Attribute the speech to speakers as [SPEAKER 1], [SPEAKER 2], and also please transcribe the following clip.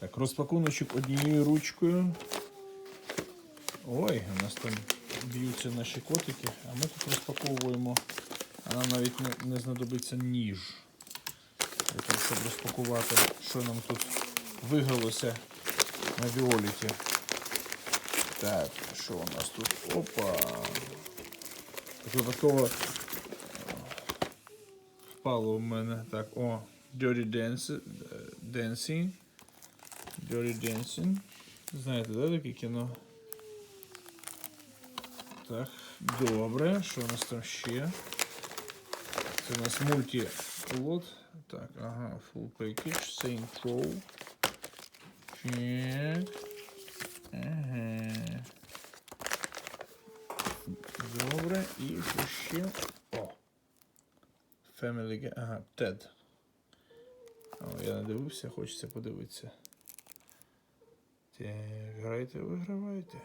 [SPEAKER 1] Так, розпакуночок однією ручкою. Ой, у нас там б'ються наші котики, а ми тут розпаковуємо. А нам навіть не, не знадобиться ніж. Того, щоб розпакувати, що нам тут вигралося на Віоліті. Так, що у нас тут? Опа! Випадково е, впало у мене. Так, о, Dirty е, Dancing. Dirty Dancing. Знаєте, да, таке кіно? Так, добре. Що у нас там ще? Це у нас мульті-лот. Так, ага, full package, Saint Row. Чек. Ага. Добре, і що ще? О. Family Ga- Ага, TED. О, я не дивився, хочеться подивитися. Так, грайте, вигравайте.